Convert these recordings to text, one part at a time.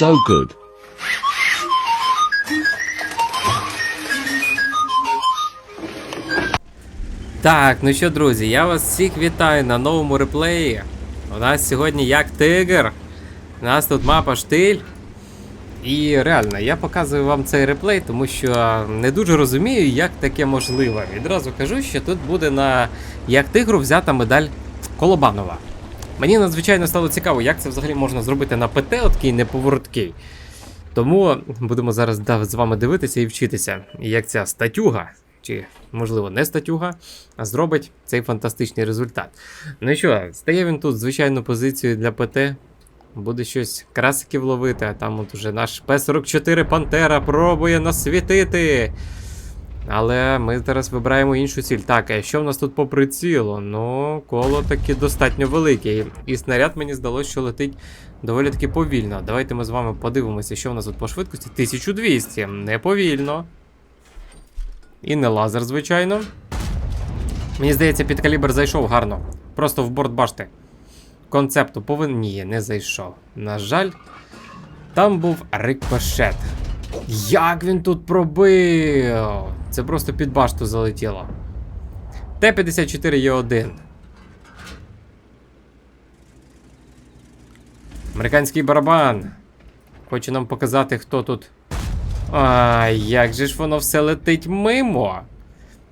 So good. Так, ну що, друзі, я вас всіх вітаю на новому реплеї. У нас сьогодні як тигр. У нас тут мапа штиль. І реально, я показую вам цей реплей, тому що не дуже розумію, як таке можливо. Відразу кажу, що тут буде на як тигру взята медаль Колобанова. Мені надзвичайно стало цікаво, як це взагалі можна зробити на ПТ, такий неповороткий. Тому будемо зараз з вами дивитися і вчитися, як ця статюга, чи можливо не статюга, а зробить цей фантастичний результат. Ну і що, стає він тут звичайну позицію для ПТ. Буде щось красиків ловити, а там от уже наш П-44 Пантера пробує насвітити. Але ми зараз вибираємо іншу ціль. Так, а що в нас тут по прицілу? Ну, коло таки достатньо велике. І снаряд мені здалося, що летить доволі таки повільно. Давайте ми з вами подивимося, що в нас тут по швидкості. 1200. Не повільно. І не лазер, звичайно. Мені здається, під калібр зайшов гарно. Просто в борт башти. Концепту повинен. Ні, не зайшов. На жаль, там був рикошет. Як він тут пробив? Це просто під башту залетіло. Т-54 є один. Американський барабан. Хоче нам показати, хто тут. А, як же ж воно все летить мимо?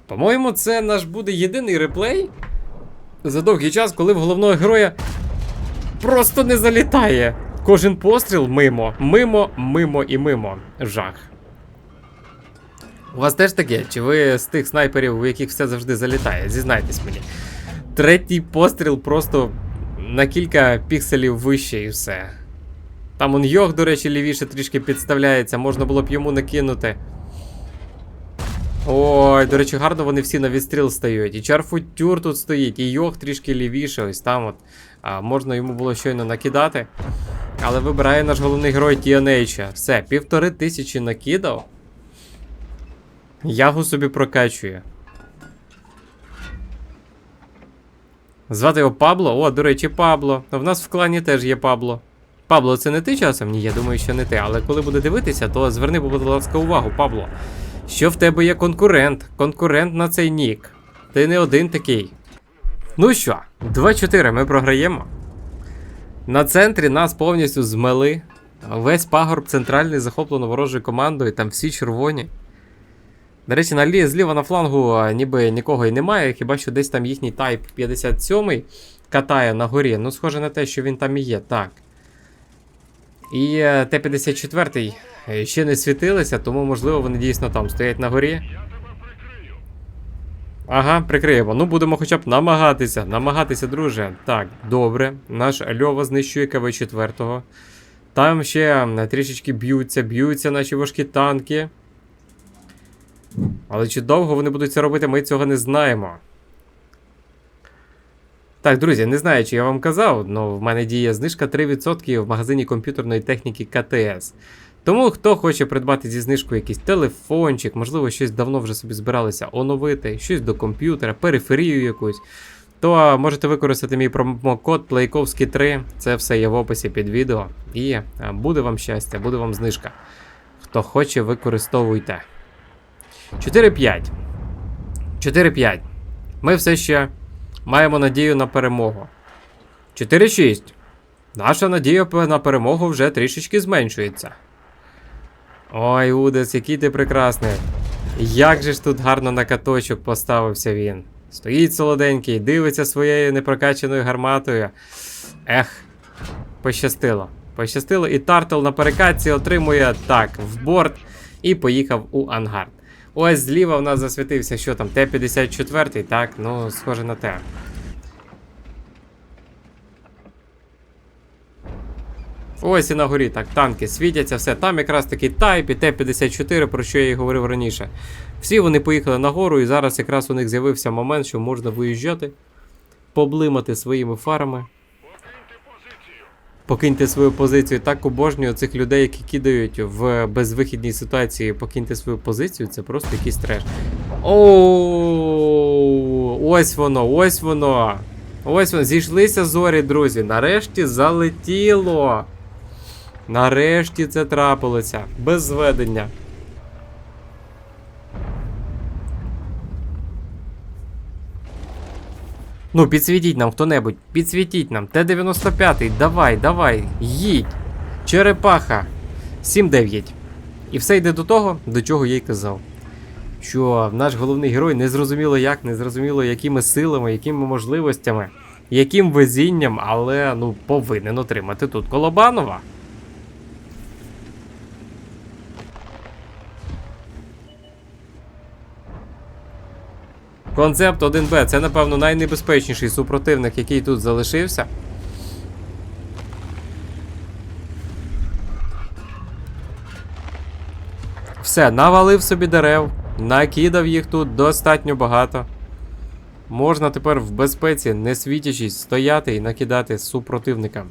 По-моєму, це наш буде єдиний реплей за довгий час, коли в головного героя просто не залітає. Кожен постріл мимо, мимо, мимо і мимо. Жах. У вас теж таке? Чи ви з тих снайперів, у яких все завжди залітає? Зізнайтесь мені. Третій постріл просто на кілька пікселів вище і все. Там он йог, до речі, лівіше трішки підставляється, можна було б йому накинути. Ой, до речі, гарно вони всі на відстріл стають. І чарфутюр тут стоїть, і йог трішки лівіше, ось там от. А, можна йому було щойно накидати. Але вибирає наш головний герой TNH. Все, півтори тисячі накидав. Ягу собі прокачує. Звати його Пабло? О, до речі, Пабло. В нас в клані теж є Пабло. Пабло, це не ти часом? Ні, я думаю, що не ти. Але коли буде дивитися, то зверни, будь ласка, увагу, Пабло. Що в тебе є конкурент? Конкурент на цей нік. Ти не один такий. Ну що, 2-4 ми програємо. На центрі нас повністю змели. Весь пагорб центральний захоплено ворожою командою, там всі червоні. До речі, на лі, зліва на флангу ніби нікого і немає, хіба що десь там їхній Type 57 катає на горі. Ну, схоже на те, що він там і є, так. І е, Т-54 е, ще не світилися, тому, можливо, вони дійсно там стоять на горі. Ага, прикриємо. Ну, будемо хоча б намагатися. Намагатися, друже. Так, добре. Наш Льова знищує КВ-4. Там ще трішечки б'ються, б'ються наші важкі танки. Але чи довго вони будуть це робити, ми цього не знаємо. Так, друзі, не знаю, чи я вам казав, але в мене діє знижка 3% в магазині комп'ютерної техніки КТС. Тому хто хоче придбати зі знижкою якийсь телефончик, можливо, щось давно вже собі збиралися оновити, щось до комп'ютера, периферію якусь, то можете використати мій промокод Плейковський 3. Це все є в описі під відео. І буде вам щастя, буде вам знижка. Хто хоче, використовуйте. 4-5. 4-5. Ми все ще маємо надію на перемогу. 4-6. Наша надія на перемогу вже трішечки зменшується. Ой, Удес, який ти прекрасний. Як же ж тут гарно на каточок поставився він. Стоїть солоденький, дивиться своєю непрокаченою гарматою. Ех, пощастило. Пощастило, і Тартл на перекатці отримує так в борт і поїхав у ангар. Ось зліва в нас засвітився, що там, Т-54, так, ну, схоже на те. Ось і на горі, так, танки світяться, все. Там якраз таки Тайп і Т-54, про що я і говорив раніше. Всі вони поїхали нагору, і зараз якраз у них з'явився момент, що можна виїжджати, поблимати своїми фарами. Покиньте свою позицію. Так обожнюю цих людей, які кидають в безвихідній ситуації. Покиньте свою позицію, це просто якийсь треш. Оу, ось воно, ось воно. Ось воно. Зійшлися зорі, друзі. Нарешті залетіло. Нарешті це трапилося. Без зведення. Ну, підсвітіть нам хто-небудь, підсвітіть нам. Т-95, давай, давай, їдь. Черепаха. 7-9. І все йде до того, до чого я й казав. Що наш головний герой не зрозуміло як, не зрозуміло якими силами, якими можливостями, яким везінням, але ну повинен отримати тут Колобанова. Концепт 1Б це, напевно, найнебезпечніший супротивник, який тут залишився. Все, навалив собі дерев, накидав їх тут достатньо багато. Можна тепер в безпеці, не світячись, стояти і накидати супротивникам.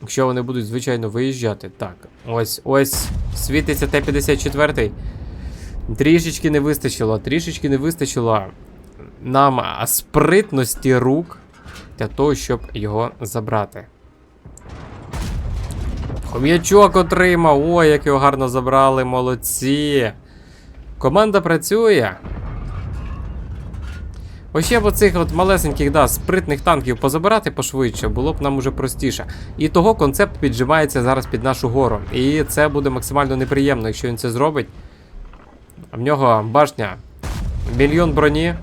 Якщо вони будуть, звичайно, виїжджати. Так, ось, ось, світиться Т-54. Трішечки не вистачило, трішечки не вистачило нам спритності рук для того, щоб його забрати. Хом'ячок отримав. Ой, як його гарно забрали, молодці. Команда працює. Ось ще б оцих от малесеньких, да, спритних танків позабирати пошвидше, було б нам уже простіше. І того концепт піджимається зараз під нашу гору. І це буде максимально неприємно, якщо він це зробить. В нього башня. Мільйон броні.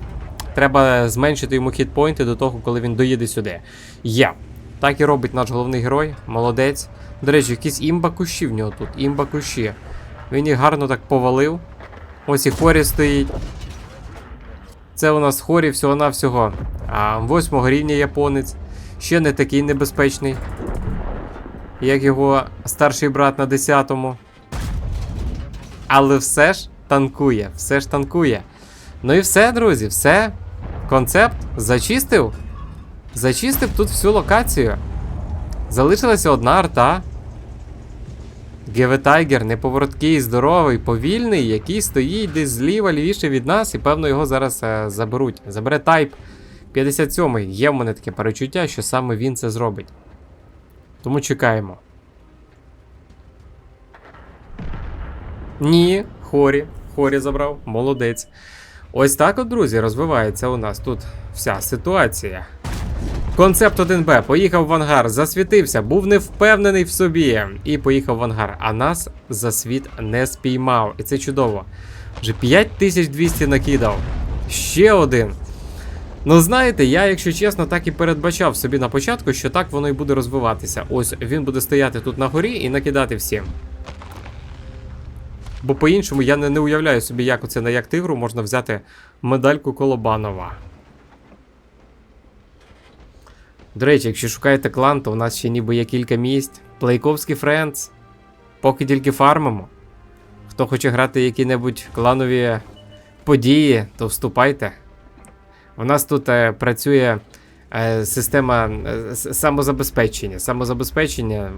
Треба зменшити йому хітпойнти до того, коли він доїде сюди. Є. Так і робить наш головний герой. Молодець. До речі, якісь імба кущі в нього тут. Імба кущі. Він їх гарно так повалив. Ось і хорі стоїть. Це у нас хорі всього-навсього. А восьмого рівня японець. Ще не такий небезпечний. Як його старший брат на 10-му. Але все ж танкує, все ж танкує. Ну і все, друзі, все. Концепт зачистив. Зачистив тут всю локацію. Залишилася одна арта. Геве Тайгер, неповороткий, здоровий, повільний, який стоїть десь зліва, лівіше від нас, і певно його зараз е, заберуть. Забере Тайп 57 Є в мене таке перечуття, що саме він це зробить. Тому чекаємо. Ні, Хорі. Хорі забрав, молодець. Ось так от, друзі, розвивається у нас тут вся ситуація. Концепт 1Б поїхав в ангар, засвітився, був невпевнений в собі і поїхав в ангар. А нас за світ не спіймав. І це чудово. Вже 5200 накидав. Ще один. Ну, знаєте, я, якщо чесно, так і передбачав собі на початку, що так воно і буде розвиватися. Ось він буде стояти тут на горі і накидати всім. Бо по-іншому я не, не уявляю собі, як оце на як тигру можна взяти медальку Колобанова. До речі, якщо шукаєте клан, то у нас ще ніби є кілька місць. Плейковський Френдс. Поки тільки фармимо. Хто хоче грати які-небудь кланові події, то вступайте. У нас тут е, працює е, система е, самозабезпечення. Самозабезпечення,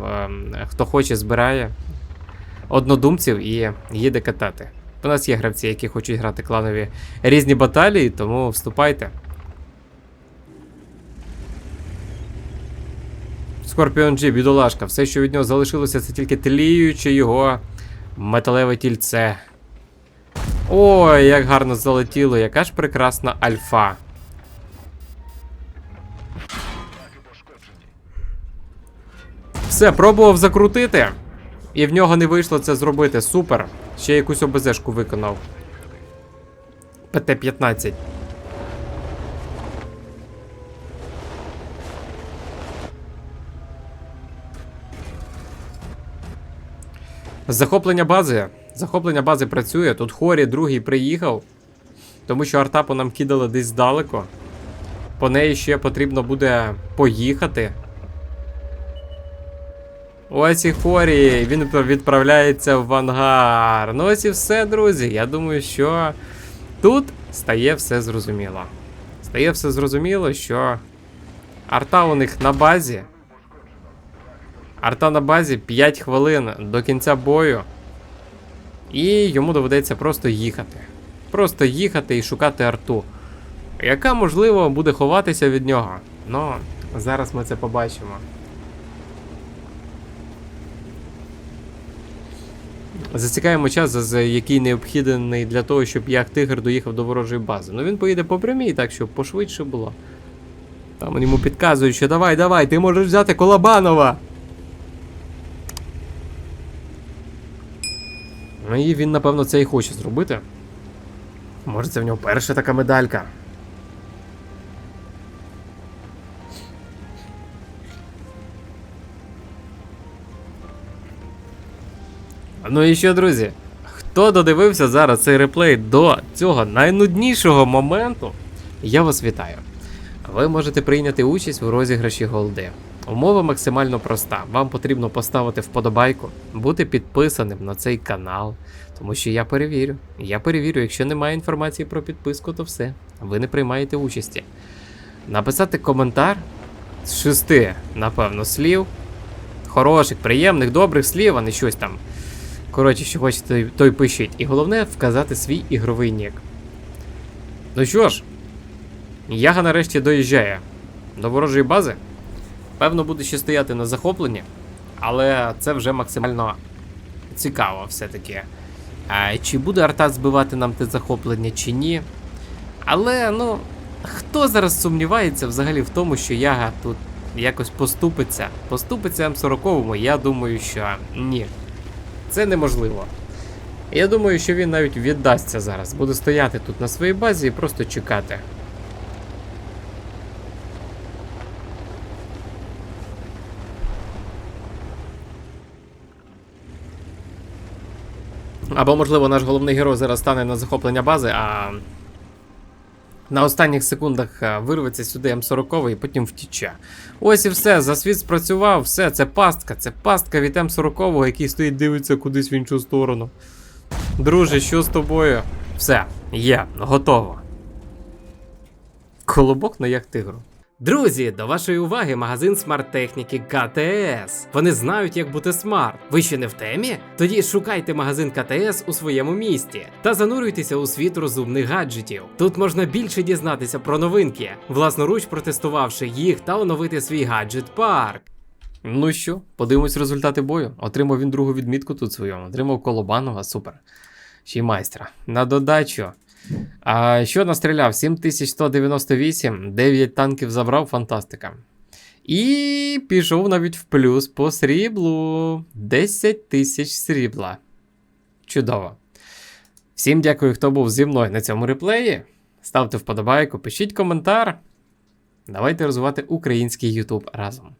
е, хто хоче, збирає однодумців і їде катати. У нас є гравці, які хочуть грати кланові різні баталії, тому вступайте. Скорпіон G, бідолашка, все, що від нього залишилося, це тільки тліюче його металеве тільце. Ой, як гарно залетіло, яка ж прекрасна альфа. Все, пробував закрутити. І в нього не вийшло це зробити. Супер. Ще якусь ОБЗшку виконав. ПТ-15. Захоплення бази. Захоплення бази працює. Тут Хорі другий приїхав. Тому що арта по нам кидала десь здалеку. По неї ще потрібно буде поїхати. Ось і Хорі, він відправляється в ангар. Ну ось і все, друзі. Я думаю, що тут стає все зрозуміло. Стає все зрозуміло, що арта у них на базі. Арта на базі 5 хвилин до кінця бою. І йому доведеться просто їхати. Просто їхати і шукати арту. Яка, можливо, буде ховатися від нього. Ну, зараз ми це побачимо. Засікаємо час, за- за який необхідний для того, щоб як тигр доїхав до ворожої бази. Ну він поїде по прямій, так щоб пошвидше було. Там йому підказують, що давай, давай, ти можеш взяти Колобанова. Ну і він, напевно, це і хоче зробити. Може, це в нього перша така медалька. Ну і що, друзі? Хто додивився зараз цей реплей до цього найнуднішого моменту, я вас вітаю. Ви можете прийняти участь у розіграші голди. Умова максимально проста. Вам потрібно поставити вподобайку, бути підписаним на цей канал, тому що я перевірю. Я перевірю, якщо немає інформації про підписку, то все. Ви не приймаєте участі. Написати коментар з шести, напевно, слів. Хороших, приємних, добрих слів, а не щось там. Коротше, що хочете, той- пишіть. І головне вказати свій ігровий нік. Ну що ж, Яга нарешті доїжджає до ворожої бази. Певно, буде ще стояти на захопленні, але це вже максимально цікаво все-таки. А, чи буде арта збивати нам те захоплення, чи ні. Але, ну, хто зараз сумнівається взагалі в тому, що Яга тут якось поступиться? Поступиться М40, я думаю, що ні. Це неможливо. Я думаю, що він навіть віддасться зараз. Буде стояти тут на своїй базі і просто чекати. Або, можливо, наш головний герой зараз стане на захоплення бази, а на останніх секундах вирветься сюди М40 і потім втіче. Ось і все, засвіт спрацював, все, це пастка, це пастка від М40, який стоїть дивиться кудись в іншу сторону. Друже, що з тобою? Все, є, готово. Колобок на як тигру. Друзі, до вашої уваги магазин смарт-техніки КТС. Вони знають, як бути смарт. Ви ще не в темі? Тоді шукайте магазин КТС у своєму місті та занурюйтеся у світ розумних гаджетів. Тут можна більше дізнатися про новинки, власноруч протестувавши їх та оновити свій гаджет парк. Ну що, подивимось результати бою. Отримав він другу відмітку тут свою. Отримав Колобанова, супер. Ще й майстра. На додачу. А що настріляв? 7198, 9 танків забрав, фантастика. І пішов навіть в плюс по сріблу. 10 тисяч срібла. Чудово. Всім дякую, хто був зі мною на цьому реплеї. Ставте вподобайку, пишіть коментар. Давайте розвивати український YouTube разом.